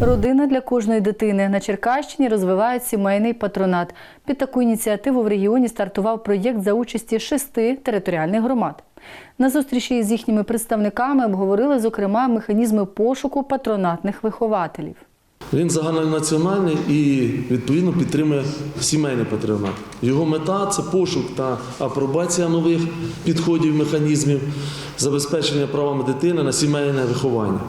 Родина для кожної дитини на Черкащині розвивають сімейний патронат. Під таку ініціативу в регіоні стартував проєкт за участі шести територіальних громад. На зустрічі з їхніми представниками обговорили, зокрема, механізми пошуку патронатних вихователів. Він загальнонаціональний і відповідно підтримує сімейний патронат. Його мета це пошук та апробація нових підходів, механізмів, забезпечення правами дитини на сімейне виховання.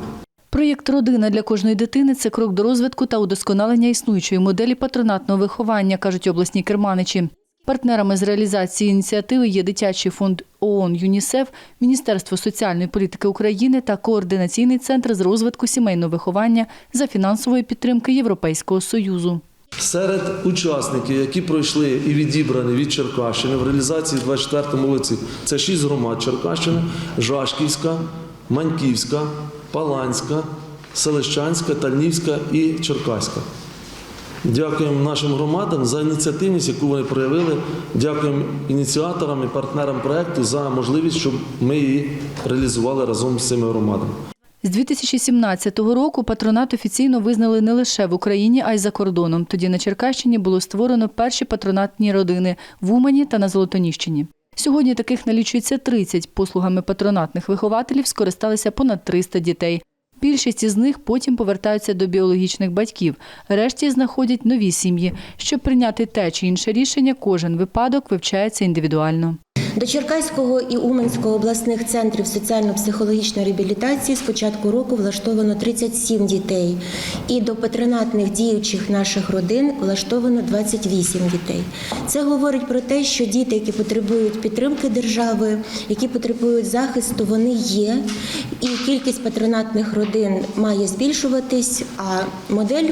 Проєкт Родина для кожної дитини це крок до розвитку та удосконалення існуючої моделі патронатного виховання, кажуть обласні керманичі. Партнерами з реалізації ініціативи є дитячий фонд ООН ЮНІСЕФ, Міністерство соціальної політики України та Координаційний центр з розвитку сімейного виховання за фінансової підтримки Європейського союзу. Серед учасників, які пройшли і відібрані від Черкащини в реалізації в 2024 році, це шість громад Черкащини: Жашківська, Маньківська, Паланська, Селищанська, Тальнівська і Черкаська. Дякуємо нашим громадам за ініціативність, яку вони проявили. Дякуємо ініціаторам і партнерам проекту за можливість, щоб ми її реалізували разом з цими громадами. З 2017 року патронат офіційно визнали не лише в Україні, а й за кордоном. Тоді на Черкащині було створено перші патронатні родини в Умані та на Золотоніщині. Сьогодні таких налічується 30. Послугами патронатних вихователів скористалися понад 300 дітей. Більшість із них потім повертаються до біологічних батьків. Решті знаходять нові сім'ї. Щоб прийняти те чи інше рішення, кожен випадок вивчається індивідуально. До Черкаського і Уманського обласних центрів соціально-психологічної реабілітації з початку року влаштовано 37 дітей, і до патронатних діючих наших родин влаштовано 28 дітей. Це говорить про те, що діти, які потребують підтримки держави, які потребують захисту, вони є, і кількість патронатних родин має збільшуватись, а модель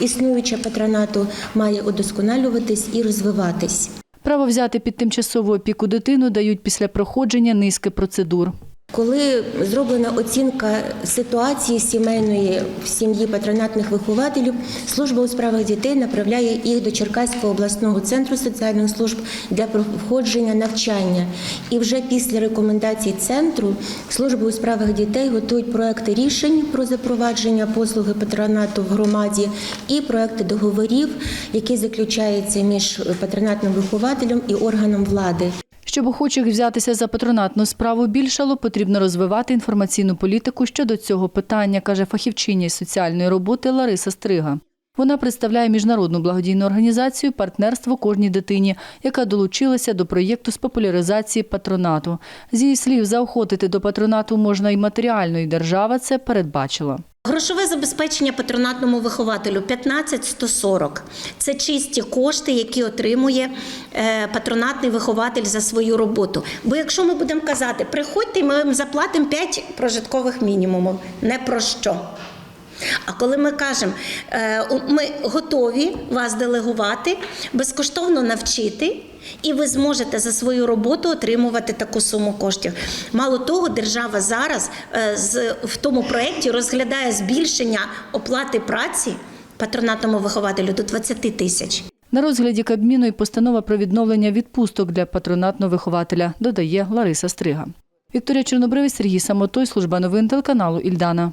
існуюча патронату має удосконалюватись і розвиватись. Право взяти під тимчасову опіку дитину дають після проходження низки процедур. Коли зроблена оцінка ситуації сімейної в сім'ї патронатних вихователів, служба у справах дітей направляє їх до Черкаського обласного центру соціальних служб для проходження навчання. І вже після рекомендацій центру служби у справах дітей готують проекти рішень про запровадження послуги патронату в громаді і проекти договорів, які заключаються між патронатним вихователем і органом влади. Щоб охочих взятися за патронатну справу більшало, потрібно розвивати інформаційну політику щодо цього питання, каже фахівчиня із соціальної роботи Лариса Стрига. Вона представляє міжнародну благодійну організацію Партнерство кожній дитині, яка долучилася до проєкту з популяризації патронату. З її слів, заохотити до патронату можна і матеріально, і держава це передбачила. Грошове забезпечення патронатному вихователю 15-140. Це чисті кошти, які отримує е, патронатний вихователь за свою роботу. Бо якщо ми будемо казати, приходьте, ми вам заплатимо 5 прожиткових мінімумів, не про що. А коли ми кажемо, е, ми готові вас делегувати, безкоштовно навчити, і ви зможете за свою роботу отримувати таку суму коштів. Мало того, держава зараз е, в тому проєкті розглядає збільшення оплати праці патронатному вихователю до 20 тисяч. На розгляді Кабміну і постанова про відновлення відпусток для патронатного вихователя, додає Лариса Стрига. Вікторія Чорнобривець, Сергій Самотой, служба новин телеканалу Ільдана.